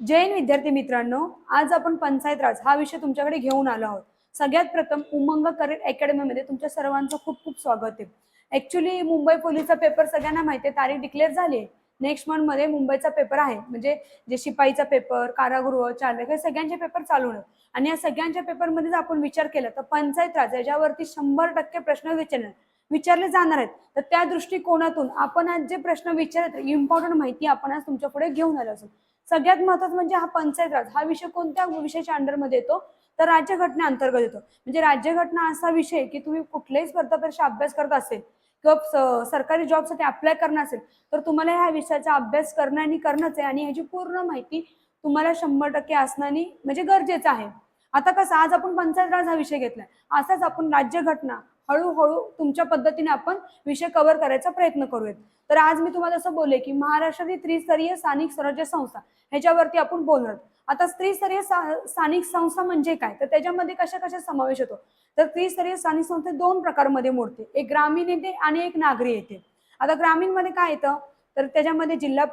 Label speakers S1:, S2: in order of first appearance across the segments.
S1: जैन विद्यार्थी मित्रांनो आज आपण पंचायत राज हा विषय तुमच्याकडे घेऊन आलो आहोत. सगळ्यात प्रथम उमंग करिअर अकॅडमीमध्ये तुमच्या सर्वांचं खूप खूप स्वागत आहे. ऍक्च्युली मुंबई पोलीसचा पेपर सगळ्यांना माहिती आहे तारीख डिक्लेअर झाली आहे. नेक्स्ट मंथमध्ये मुंबईचा पेपर आहे. म्हणजे जे शिपाईचा पेपर कारागृह चालक हे सगळ्यांचे पेपर चालू आहेत आणि या सगळ्यांच्या पेपरमध्येच जर आपण विचार केला तर पंचायत राज याच्यावरती शंभर टक्के प्रश्न विचारणार विचारले जाणार आहेत. तर त्या दृष्टिकोनातून आपण आज जे प्रश्न विचारत इम्पॉर्टंट माहिती आपण आज तुमच्यापुढे घेऊन आलो असतो सगळ्यात महत्वाचं म्हणजे हा पंचायत राज हा विषय कोणत्या विषयाच्या अंडरमध्ये येतो? तर राज्यघटने अंतर्गत येतो. म्हणजे राज्यघटना असा विषय की तुम्ही कुठल्याही स्पर्धा परीक्षा अभ्यास करत असेल किंवा सरकारी जॉबसाठी अप्लाय करणं असेल तर तुम्हाला ह्या विषयाचा अभ्यास करणं आणि करणंच आहे आणि ह्याची पूर्ण माहिती तुम्हाला शंभर टक्के असणं म्हणजे गरजेचं आहे. आता कसं आज आपण पंचायत राज हा विषय घेतलाय. असाच आपण राज्यघटना हळूहळू तुमच्या पद्धतीने आपण विषय कव्हर करायचा प्रयत्न करूयात. तर आज मी तुम्हाला असं बोलले की महाराष्ट्रातील त्रिस्तरीय स्थानिक स्वराज्य संस्था ह्याच्यावरती आपण बोलणार आहोत. आता त्रिस्तरीय स्थानिक संस्था म्हणजे काय? तर त्याच्यामध्ये कशा कशा समावेश होतो? तर त्रिस्तरीय स्थानिक संस्था दोन प्रकारमध्ये मोडते. एक ग्रामीण येते आणि एक नागरी येते. आता ग्रामीणमध्ये काय येतं? तर त्याच्यामध्ये जिल्हा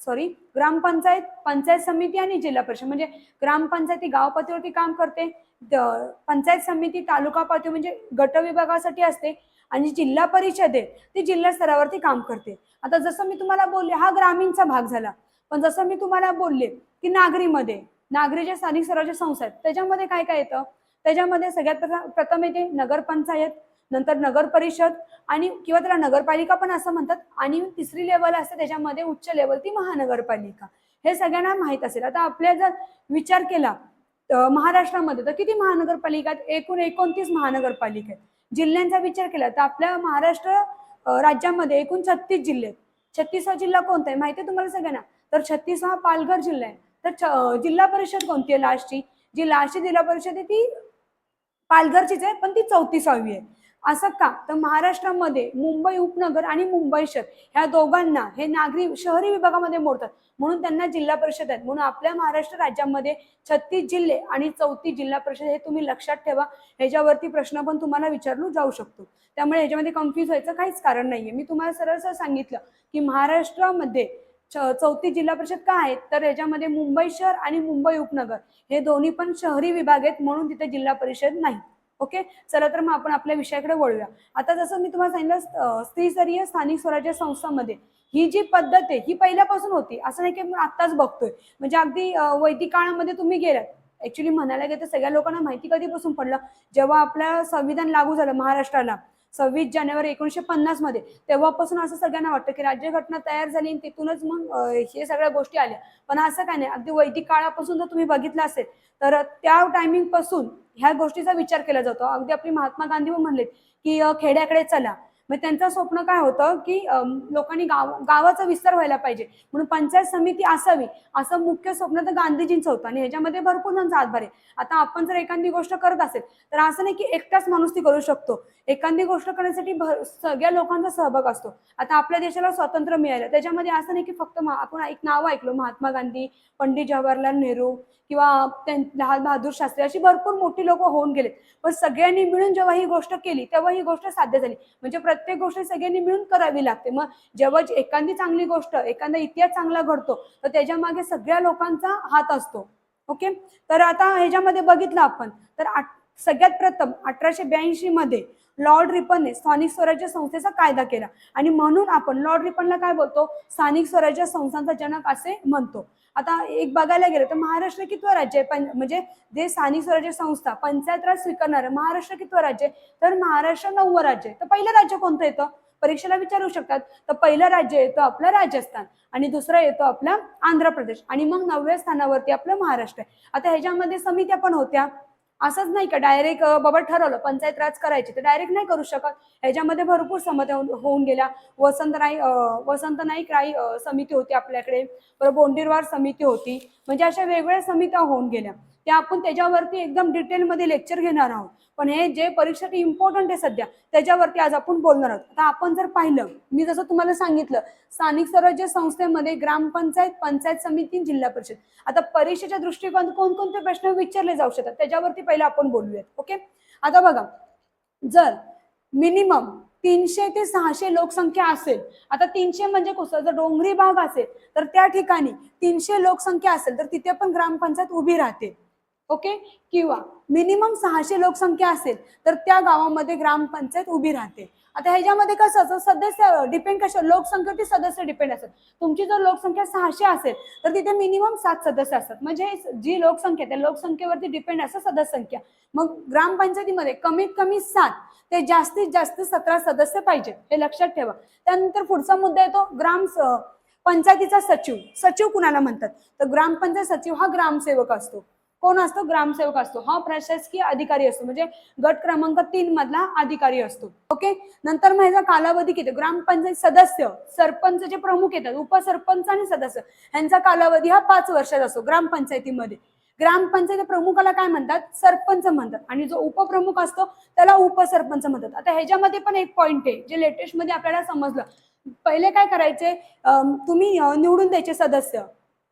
S1: सॉरी ग्रामपंचायत पंचायत समिती आणि जिल्हा परिषद. म्हणजे ग्रामपंचायती गाव पातळीवरती काम करते पंचायत समिती तालुका पातळी म्हणजे गट विभागासाठी असते आणि जिल्हा परिषद आहे ती जिल्हा स्तरावरती काम करते. आता जसं मी तुम्हाला बोलले हा ग्रामीणचा भाग झाला. पण जसं मी तुम्हाला बोलले की नागरीमध्ये नागरी जे स्थानिक स्वराज्य संस्था आहेत त्याच्यामध्ये काय काय येतं? त्याच्यामध्ये सगळ्यात प्रथम प्रथम येते नगरपंचायत नंतर नगर परिषद आणि किंवा त्याला नगरपालिका पण असं म्हणतात आणि तिसरी लेवल असते त्याच्यामध्ये उच्च लेवल ती महानगरपालिका. हे सगळ्यांना माहीत असेल. आता आपल्या जर विचार केला महाराष्ट्रामध्ये. तर किती महानगरपालिका आहेत? एकूण एकोणतीस महानगरपालिका आहेत. जिल्ह्यांचा विचार केला तर आपल्या महाराष्ट्र राज्यामध्ये एकूण छत्तीस जिल्हे आहेत. छत्तीसवा जिल्हा कोणता आहे? माहिती आहे तुम्हाला सगळ्यांना? तर छत्तीस हा पालघर जिल्हा आहे. तर छ- जिल्हा परिषद कोणती आहे लास्टची जी लास्टची जिल्हा परिषद आहे ती पालघरचीच आहे पण ती चौतीसावी आहे. असं का? तर महाराष्ट्रामध्ये मुंबई उपनगर आणि मुंबई शहर ह्या दोघांना हे नागरी शहरी विभागामध्ये मोडतात. म्हणून त्यांना जिल्हा परिषद आहेत. म्हणून आपल्या महाराष्ट्र राज्यामध्ये छत्तीस जिल्हे आणि चौतीस जिल्हा परिषद हे तुम्ही लक्षात ठेवा. ह्याच्यावरती प्रश्न पण तुम्हाला विचारलो जाऊ शकतो. त्यामुळे ह्याच्यामध्ये कन्फ्यूज व्हायचं काहीच कारण नाहीये. मी तुम्हाला सरळ सरळ सांगितलं की महाराष्ट्रामध्ये च- जिल्हा परिषद का आहेत? तर याच्यामध्ये मुंबई शहर आणि मुंबई उपनगर हे दोन्ही पण शहरी विभाग आहेत. म्हणून तिथे जिल्हा परिषद नाही. ओके? चला तर मग आपण आपल्या विषयाकडे वळूया. आता जसं मी तुम्हाला सांगितलं स्त्रीस्तरीय स्थानिक स्वराज्य संस्थांमध्ये ही जी पद्धत आहे ही पहिल्यापासून होती. असं नाही की आत्ताच बघतोय. म्हणजे अगदी वैदिक काळामध्ये तुम्ही गेलात. ऍक्च्युली म्हणायला गेलं तर सगळ्या लोकांना माहिती कधीपासून पडलं? जेव्हा आपलं संविधान लागू झालं महाराष्ट्राला. सव्वीस जानेवारी एकोणीशे पन्नासमध्ये. तेव्हापासून असं सगळ्यांना वाटतं की राज्यघटना तयार झाली आणि तिथूनच मग हे सगळ्या गोष्टी आल्या. पण असं काय नाही. अगदी वैदिक काळापासून जर तुम्ही बघितलं असेल तर त्या टायमिंगपासून ह्या गोष्टीचा विचार केला जातो. अगदी आपली महात्मा गांधी म्हणले म्हणलेत की खेड्याकडे चला. मग त्यांचं स्वप्न काय होतं की लोकांनी गाव गावाचा विस्तार व्हायला पाहिजे. म्हणून पंचायत समिती असावी असं मुख्य स्वप्न तर गांधीजींचं होतं. आणि ह्याच्यामध्ये भरपूर जणांचा हातभार आहे. आता आपण जर एखादी गोष्ट करत असेल तर असं नाही की एकटाच माणूस ती करू शकतो. एखादी गोष्ट करण्यासाठी भर- सगळ्या लोकांचा सहभाग असतो. आता आपल्या देशाला स्वातंत्र्य मिळालं. त्याच्यामध्ये असं नाही की फक्त आपण एक नाव ऐकलो महात्मा गांधी पंडित जवाहरलाल नेहरू किंवा लाल बहादूर शास्त्री अशी भरपूर मोठी लोक होऊन गेले पण सगळ्यांनी मिळून जेव्हा ही गोष्ट केली तेव्हा ही गोष्ट साध्य झाली. म्हणजे प्रत्येक गोष्ट सगळ्यांनी मिळून करावी लागते. मग जेव्हा जी- एखादी चांगली गोष्ट एखादा इतिहास चांगला घडतो तर त्याच्यामागे सगळ्या लोकांचा हात असतो. ओके? तर आता ह्याच्यामध्ये बघितलं आपण तर आठ- सगळ्यात प्रथम अठराशे ब्याऐंशी मध्ये लॉर्ड रिपनने स्थानिक स्वराज्य संस्थेचा कायदा केला. आणि म्हणून आपण लॉर्ड रिपनला काय बोलतो? स्थानिक स्वराज्य संस्थांचा जनक असे म्हणतो. आता एक बघायला गेलं तर महाराष्ट्र कितवं राज्य आहे? म्हणजे जे स्थानिक स्वराज्य संस्था पंचायत राज स्वीकारणार महाराष्ट्र कितवं राज्य आहे? तर महाराष्ट्र नववं राज्य आहे. तर पहिलं राज्य कोणतं येतं? परीक्षेला विचारू शकतात. तर पहिलं राज्य येतं आपलं राजस्थान आणि दुसरं येतो आपला आंध्र प्रदेश. आणि मग नवव्या स्थानावरती आपलं महाराष्ट्र आहे. आता ह्याच्यामध्ये समित्या पण होत्या. असंच नाही का डायरेक्ट बाबा ठरवलं पंचायत राज करायची तर डायरेक्ट नाही करू शकत. ह्याच्यामध्ये भरपूर समत्या होऊन- गेल्या. वसंत राय वसंत नाईक राय समिती होती आपल्याकडे. बरं बोंडीरवार समिती होती. म्हणजे अशा वेगवेगळ्या समित्या होऊन गेल्या. ते आपण त्याच्यावरती एकदम डिटेलमध्ये लेक्चर घेणार आहोत. पण हे जे परीक्षेसाठी इम्पॉर्टंट आहे सध्या त्याच्यावरती आज आपण बोलणार आहोत. आता आपण जर पाहिलं मी जसं तुम्हाला सांगितलं स्थानिक स्वराज्य संस्थेमध्ये ग्रामपंचायत पंचायत समिती जिल्हा परिषद. आता परीक्षेच्या दृष्टिकोन कोणकोणते प्रश्न विचारले जाऊ शकतात त्याच्यावरती पहिले आपण बोलूयात ओके आता बघा जर मिनिमम तीनशे ते सहाशे लोकसंख्या असेल आता तीनशे म्हणजे कसं जर डोंगरी भाग असेल तर त्या ठिकाणी तीनशे लोकसंख्या असेल तर तिथे पण ग्रामपंचायत उभी राहते. ओके? किंवा मिनिमम सहाशे लोकसंख्या असेल तर त्या गावामध्ये ग्रामपंचायत उभी राहते. आता ह्याच्यामध्ये कसं असं सदस्य डिपेंड कशा लोकसंख्येवरती सदस्य डिपेंड असतात. तुमची जर लोकसंख्या सहाशे असेल तर तिथे मिनिमम सात सदस्य असतात. म्हणजे जी लोकसंख्या त्या लोकसंख्येवरती डिपेंड असतात सदस्य संख्या. मग ग्रामपंचायतीमध्ये कमीत कमी सात ते जास्तीत जास्त सतरा सदस्य पाहिजेत हे लक्षात ठेवा. त्यानंतर पुढचा मुद्दा येतो ग्राम पंचायतीचा सचिव. सचिव कुणाला म्हणतात? तर ग्रामपंचायत सचिव हा ग्रामसेवक असतो. कोण असतो? ग्रामसेवक असतो. हा प्रशासकीय अधिकारी असतो. म्हणजे गट क्रमांक तीन मधला अधिकारी असतो. ओके? नंतर मग ह्याचा कालावधी किती? ग्रामपंचायत सदस्य सरपंच जे प्रमुख येतात. उपसरपंच आणि सदस्य. यांचा कालावधी हा पाच वर्षाचा असतो ग्रामपंचायतीमध्ये. ग्रामपंचायत प्रमुखाला काय म्हणतात? सरपंच म्हणतात. आणि जो उपप्रमुख असतो त्याला उपसरपंच म्हणतात. आता ह्याच्यामध्ये पण एक पॉइंट आहे जे लेटेस्टमध्ये आपल्याला समजलं. पहिले काय करायचे? तुम्ही निवडून द्यायचे सदस्य.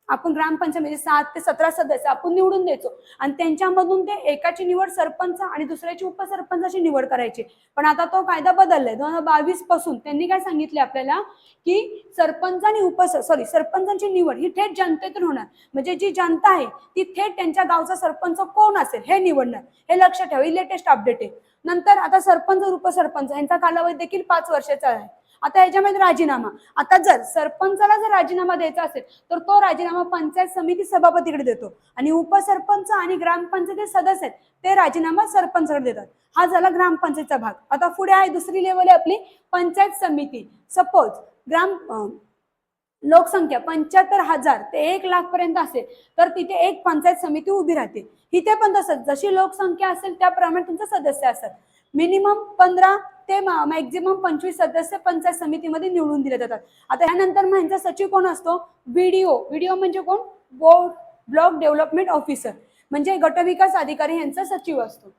S1: आपण ग्रामपंचायत म्हणजे सात ते सतरा सदस्य आपण निवडून द्यायचो. आणि त्यांच्यामधून ते एकाची निवड सरपंच आणि दुसऱ्याची उपसरपंचाची निवड करायची. पण आता तो कायदा बदललाय. दोन हजार बावीसपासून त्यांनी काय सांगितले आपल्याला? की सरपंच आणि उपस सॉरी सरपंचांची निवड ही थेट जनतेतून होणार. म्हणजे जी जनता आहे ती थेट त्यांच्या गावचा सरपंच कोण असेल हे निवडणार. हे लक्षात ठेवा. ही लेटेस्ट अपडेट आहे. नंतर आता सरपंच उपसरपंच यांचा कालावधी देखील पाच वर्षाचा आहे. आता याच्यामध्ये राजीनामा. आता जर सरपंचाला जर राजीनामा द्यायचा असेल तर तो राजीनामा पंचायत समिती सभापतीकडे देतो. आणि उपसरपंच आणि ग्रामपंचायत सदस्य आहेत ते राजीनामा सरपंचाकडे देतात. हा झाला ग्रामपंचायतचा भाग. आता पुढे आहे दुसरी लेवल आहे आपली पंचायत समिती. सपोज ग्राम लोकसंख्या पंच्याहत्तर हजार ते एक लाख पर्यंत असेल तर तिथे एक पंचायत समिती उभी राहते. इथे पण तसंच. जशी लोकसंख्या असेल त्याप्रमाणे तुमचे सदस्य असतात. मिनिमम पंधरा ते मॅक्झिमम पंचवीस सदस्य पंचायत समितीमध्ये निवडून दिले जातात. आता यानंतर मग यांचा सचिव कोण असतो? व्हिडिओ. व्हिडिओ म्हणजे कोण? Board block development officer. म्हणजे गटविकास अधिकारी यांचा सचिव असतो.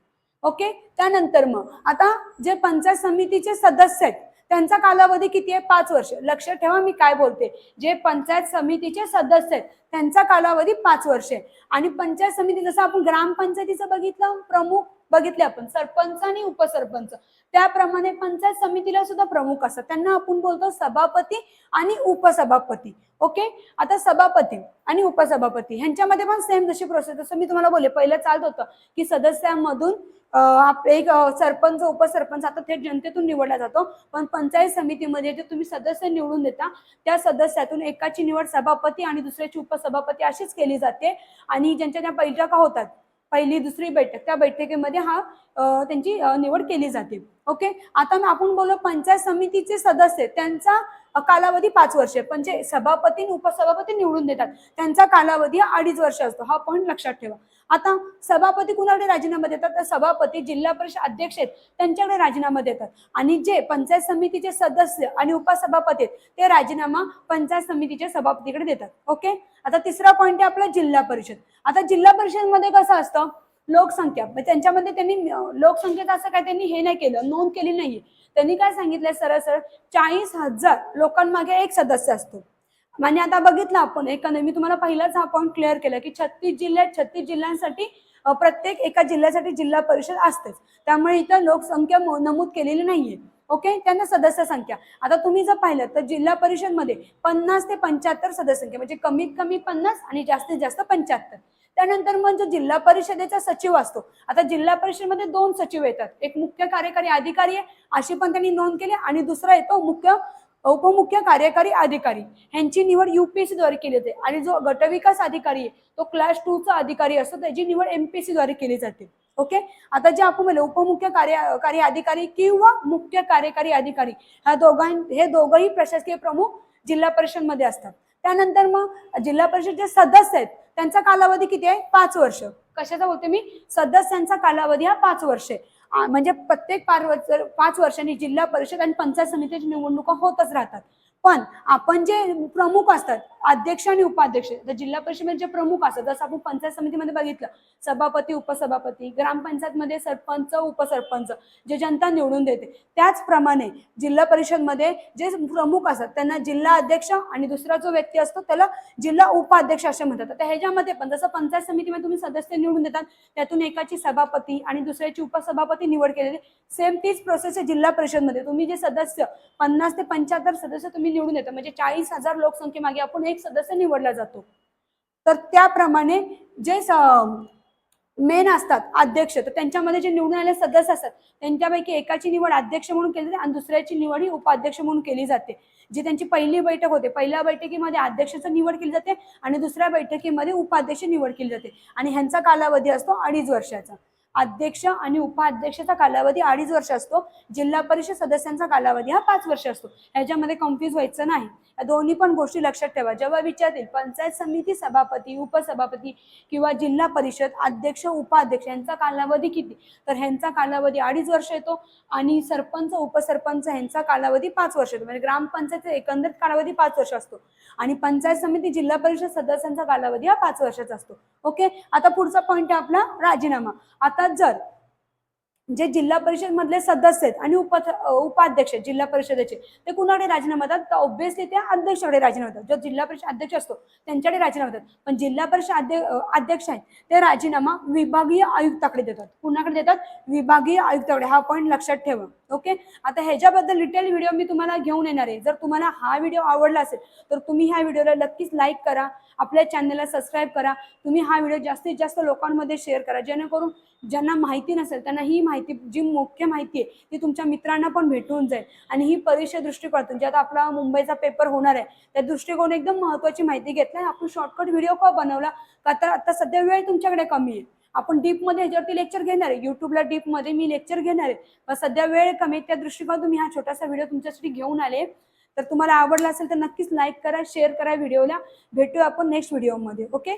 S1: ओके? त्यानंतर मग आता जे पंचायत समितीचे सदस्य आहेत त्यांचा कालावधी किती आहे? पाच वर्ष. लक्ष ठेवा मी काय बोलते. जे पंचायत समितीचे सदस्य आहेत त्यांचा कालावधी पाच वर्ष आहे. आणि पंचायत समिती जसं आपण ग्रामपंचायतीचं बघितलं प्रमुख बघितले आपण सरपंच आणि उपसरपंच. त्याप्रमाणे पंचायत समितीला सुद्धा प्रमुख असतात. त्यांना आपण बोलतो सभापती आणि उपसभापती. ओके? आता सभापती आणि उपसभापती ह्यांच्यामध्ये पण सेम जशी प्रोसेस जसं मी तुम्हाला बोलले पहिलं चालत होतं की सदस्यांमधून एक सरपंच उपसरपंच आता थेट जनतेतून निवडला जातो. पण पंचायत समितीमध्ये जे तुम्ही सदस्य निवडून देता त्या सदस्यातून एकाची निवड सभापती आणि दुसऱ्याची उपसभापती अशीच केली जाते. आणि ज्यांच्या त्या बैठका होतात पहिली दुसरी बैठक. त्या बैठकीमध्ये हा त्यांची निवड केली जाते. ओके? आता मग आपण बोललो पंचायत समितीचे सदस्य त्यांचा कालावधी पाच वर्ष पण जे सभापती उपसभापती निवडून देतात त्यांचा कालावधी हा अडीच वर्ष असतो. हा पॉईंट लक्षात ठेवा. आता सभापती कुणाकडे राजीनामा देतात? तर सभापती जिल्हा परिषद अध्यक्ष आहेत त्यांच्याकडे राजीनामा देतात. आणि जे पंचायत समितीचे सदस्य आणि उपसभापती आहेत ते राजीनामा पंचायत समितीच्या सभापतीकडे देतात. ओके आता तिसरा पॉईंट आहे आपला जिल्हा परिषद. आता जिल्हा परिषदमध्ये कसं असतं? लोकसंख्या. म्हणजे त्यांच्यामध्ये त्यांनी लोकसंख्येत लोकसंख्येचं असं काय त्यांनी हे नाही केलं नोंद केली नाहीये. त्यांनी काय सांगितलंय? सरळ सरळ चाळीस हजार लोकांमागे एक सदस्य असतो. म्हणजे आता बघितलं आपण एखादं मी तुम्हाला पहिलाच हा पॉईंट क्लिअर केला की छत्तीस जिल्ह्यात छत्तीस जिल्ह्यांसाठी प्रत्येक एका जिल्ह्यासाठी जिल्हा परिषद असतेच. त्यामुळे इथं लोकसंख्या नमूद केलेली नाहीये. ओके? त्यांना सदस्य संख्या. आता तुम्ही जर पाहिलं तर जिल्हा परिषदमध्ये पन्नास ते पंच्याहत्तर सदस्य संख्या म्हणजे कमीत कमी पन्नास आणि जास्तीत जास्त पंच्याहत्तर. त्यानंतर मग जो जिल्हा परिषदेचा सचिव असतो आता जिल्हा परिषदेमध्ये दोन सचिव येतात. एक मुख्य कार्यकारी अधिकारी आहे अशी पण त्यांनी नोंद केली आणि दुसरा येतो मुख्य उपमुख्य कार्यकारी अधिकारी. ह्यांची निवड युपीएससी द्वारे केली जाते. आणि जो गटविकास अधिकारी आहे तो क्लास टू चा अधिकारी असतो त्याची निवड एमपीएससी द्वारे केली जाते. ओके आता जे आपण म्हणलं उपमुख्य कार्यकारी अधिकारी किंवा मुख्य कार्यकारी अधिकारी ह्या दोघां हे दोघंही प्रशासकीय प्रमुख जिल्हा परिषदमध्ये असतात. त्यानंतर मग जिल्हा परिषदचे सदस्य आहेत. त्यांचा कालावधी किती आहे? पाच वर्ष. कशाचा बोलते मी? सदस्यांचा कालावधी हा पाच वर्षे म्हणजे प्रत्येक पाच वर्ष पाच वर्षांनी जिल्हा परिषद आणि पंचायत समितीची निवडणुका होतच राहतात. पण आपण जे प्रमुख असतात अध्यक्ष आणि उपाध्यक्ष तर जिल्हा परिषदेत जे प्रमुख असतात जसं आपण पंचायत समितीमध्ये बघितलं सभापती उपसभापती ग्रामपंचायतमध्ये सरपंच उपसरपंच जे जनता निवडून देते त्याचप्रमाणे जिल्हा परिषदमध्ये जे प्रमुख असतात त्यांना जिल्हा अध्यक्ष आणि दुसरा जो व्यक्ती असतो त्याला जिल्हा उपाध्यक्ष असे म्हणतात. तर ह्याच्यामध्ये पण जसं पंचायत समितीमध्ये तुम्ही सदस्य निवडून देतात त्यातून एकाची सभापती आणि दुसऱ्याची उपसभापती निवड केलेली सेम तीच प्रोसेस आहे जिल्हा परिषदमध्ये. तुम्ही जे सदस्य पन्नास ते पंच्याहत्तर सदस्य तुम्ही निवडून येतं. म्हणजे चाळीस हजार लोकसंख्येमागे आपण एक सदस्य निवडला जातो. तर त्याप्रमाणे जे मेन असतात अध्यक्ष तर त्यांच्यामध्ये जे निवडून आलेले सदस्य असतात त्यांच्यापैकी एकाची निवड अध्यक्ष म्हणून केली जाते आणि दुसऱ्याची निवड ही उपाध्यक्ष म्हणून केली जाते. जी त्यांची पहिली बैठक होते. पहिल्या बैठकीमध्ये अध्यक्षाची निवड केली जाते आणि दुसऱ्या बैठकीमध्ये उपाध्यक्ष निवड केली जाते. आणि ह्यांचा कालावधी असतो अडीच वर्षाचा. अध्यक्ष आणि उपाध्यक्षाचा कालावधी अडीच वर्ष असतो. जिल्हा परिषद सदस्यांचा कालावधी हा पाच वर्ष असतो. ह्याच्यामध्ये कन्फ्यूज व्हायचं नाही. या दोन्ही पण गोष्टी लक्षात ठेवा. जेव्हा विचारतील पंचायत समिती सभापती उपसभापती किंवा जिल्हा परिषद अध्यक्ष उपाध्यक्ष यांचा कालावधी किती? तर ह्यांचा कालावधी अडीच वर्ष येतो आणि सरपंच उपसरपंच ह्यांचा कालावधी पाच वर्ष येतो. म्हणजे ग्रामपंचायतचा एकंदरीत कालावधी पाच वर्ष असतो. आणि पंचायत समिती जिल्हा परिषद सदस्यांचा कालावधी हा पाच वर्षाचा असतो. ओके? आता पुढचा पॉईंट आहे आपला राजीनामा. आता जर जे जिल्हा परिषद मधले सदस्य आहेत आणि उप उपाध्यक्ष आहेत जिल्हा परिषदेचे ते कुणाकडे राजीनामा देतात? तर ऑब्व्हियसली ते अध्यक्षाकडे राजीनामा देतात. जो जिल्हा परिषद अध्यक्ष असतो त्यांच्याकडे राजीनामा देतात. पण जिल्हा परिषद अध्यक्ष आहेत ते राजीनामा विभागीय आयुक्ताकडे देतात. कुणाकडे देतात? विभागीय आयुक्ताकडे. हा पॉईंट लक्षात ठेवा. ओके आता ह्याच्याबद्दल डिटेल व्हिडिओ मी तुम्हाला घेऊन येणार आहे. जर तुम्हाला हा व्हिडिओ आवडला असेल तर तुम्ही ह्या व्हिडिओला नक्कीच लाईक करा. आपल्या चॅनलला सबस्क्राईब करा. तुम्ही हा व्हिडिओ जास्तीत जास्त लोकांमध्ये शेअर करा. जेणेकरून ज्यांना माहिती नसेल त्यांना ही माहिती माहिती जी मुख्य माहिती आहे ती तुमच्या मित्रांना पण भेटून जाईल. आणि ही परीक्षा दृष्टिकोनातून जे म्हणजे आता आपला मुंबईचा पेपर होणार आहे. त्या दृष्टिकोन एकदम महत्त्वाची माहिती घेतली आपण शॉर्टकट व्हिडिओ का बनवला. का तर आता सध्या वेळ तुमच्याकडे कमी आहे. आपण डीपमध्ये ह्याच्यावरती लेक्चर घेणार आहे. युट्यूबला डीपमध्ये मी लेक्चर घेणार आहे. सध्या वेळ कमी त्या दृष्टिकोनातून मी हा छोटासा व्हिडिओ तुमच्यासाठी घेऊन आले. तर तुम्हाला आवडला असेल तर नक्कीच लाईक करा शेअर करा व्हिडिओला भेटूया आपण नेक्स्ट व्हिडिओमध्ये ओके